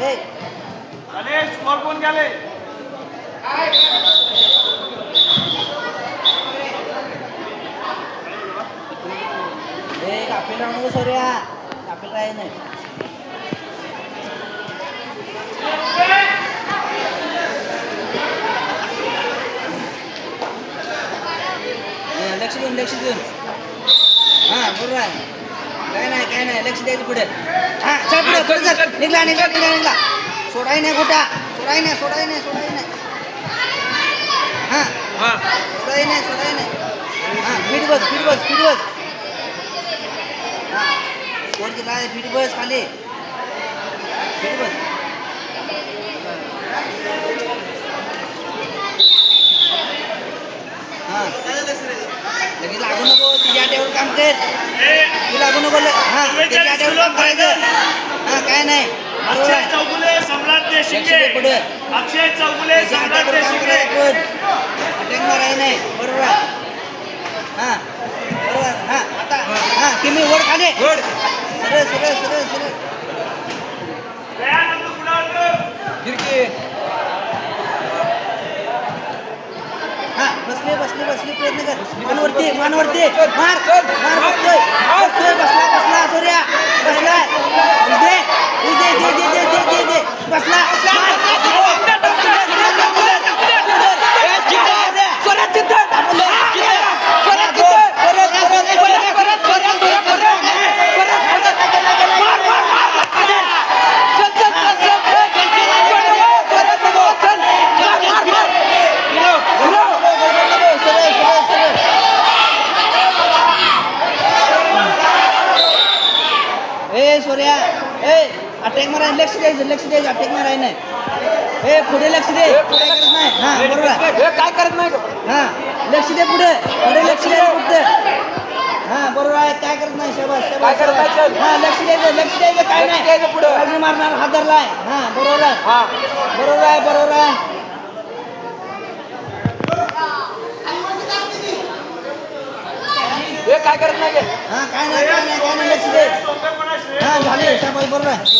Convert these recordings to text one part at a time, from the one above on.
গণেশ মরপন গেলে കപ്പിൽ നമുക്ക് ശരിയാ കപ്പിലായിരുന്നു ലക്ഷിക്കും ലക്ഷിക്കും ആ മുറുവാ काय नाही काय नाही. लक्ष द्यायचं पुढे. हां चल पुढे पुढे चल. निघला निघला निघला निघला. सोडाई नाही कुठा. सोडाई नाही सोडाई नाही सोडाई नाही. हां. हां. सोडाई नाही सोडाई नाही. हां फीट बस फीट बस फीट बस. हां सोड की काय फीट बस खाली. फीट बस हां लगेच लागू नको तिच्या आट्यावर काम कर ए, तू लागू नको हां हां काय नाही. अक्षय. चौगुले सम्राट देशिंगे. पुढे. अक्षय चौगुले सम्राट देशिंगे. अटॅक माराय नाही बरोबर. हां बरोबर. हां आता हां तुम्ही वर खाली गुड सरळ सरळ सरळ सरळ दयानंद कुडाळकर गिरकी हा बसले बसले बसले प्रयत्न कर मानवरती मानवरती मार मार बसतोय बसतोय बसला बसला सूर्या माराय लक्ष द्यायचं लक्ष द्यायचं अटॅक माराय नाही. ए पुढे लक्ष दे. पुढे करत नाही हा बरोबर आहे. काय करत नाही हा लक्ष दे पुढे. पुढे लक्ष दे पुढे हा बरोबर आहे. काय करत नाही शाबास काय करत नाही. हा लक्ष द्यायचं लक्ष द्यायचं काय नाही. द्यायचं पुढं. बाजू मारणार हात धरलाय हा बरोबर आहे. हा. बरोबर आहे बरोबर आहे. हे काय करत नाही गे हा काय नाही काय नाही काय नाही लक्ष दे. हा झाले शाबास बरोबर आहे.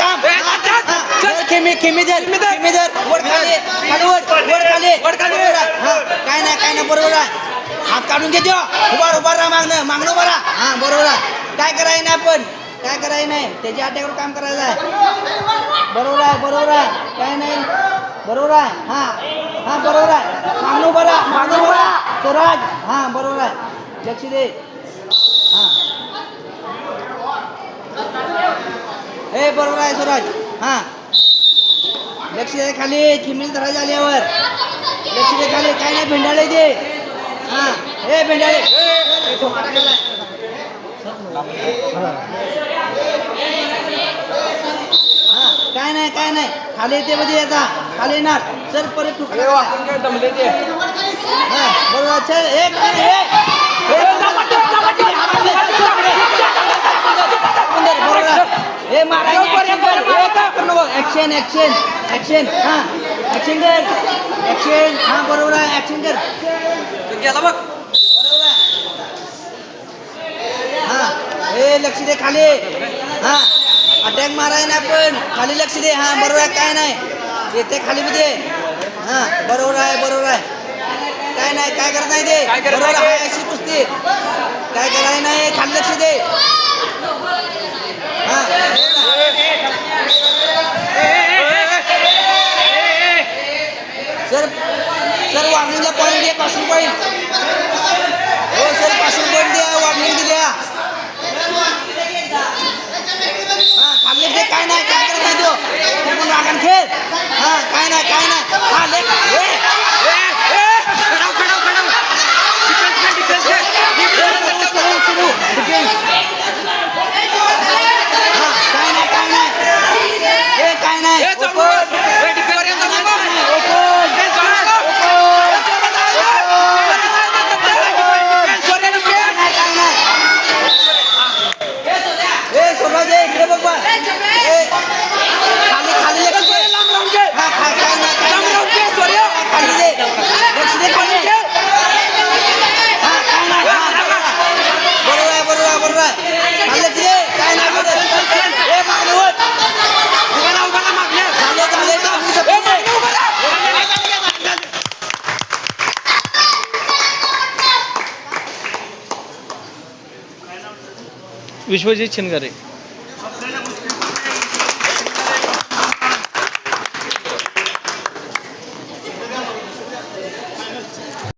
खेमी खेमी धर खेमी धर. वर खाली खाली वर वर खाली. वर खाली. हा. काय नाही काय नाही बरोबर आहे. हात काढून घेतो. उभा उभा राहा मागणं मागणं राहा हा बरोबर आहे. काय करायचं नाही आपण? काय करायचं नाही? त्याच्या अटॅकवर काम करायचं आहे. बरोबर आहे बरोबर आहे. काय नाही? बरोबर आहे. हा हा बरोबर आहे. मागणं राहा मागणं राहा. स्वराज. हा बरोबर आहे. लक्ष दे. हा. ए बरोबर आहे स्वराज. हा. लक्ष दे खाली चिमणी धरायची आल्यावर लक्ष दे खाली काय नाही भेंडाळे दे हा ए भेंडाळे. हा काय नाही काय नाही खाली येते मध्ये येता खाली येणार चल परत हा हा बरोबर आहे हा हे लक्ष दे खाली हा खाली लक्ष दे हा बरोबर आहे काय नाही येते खाली म्हणजे हा बरोबर आहे? बरोबर आहे काय नाही काय करत नाही ते बरोबर आहे अशी कुस्ती. काय करायला नाही? खाली लक्ष दे. सर वार्निंगला पॉईंट द्या पासून पॉईंट हो सरपासून पॉईंट द्या वार्निंग द्या. ते काय नाही काय करत नाही तो? खेळ. हा काय नाही काय नाही. हां विश्वजित शिनगारे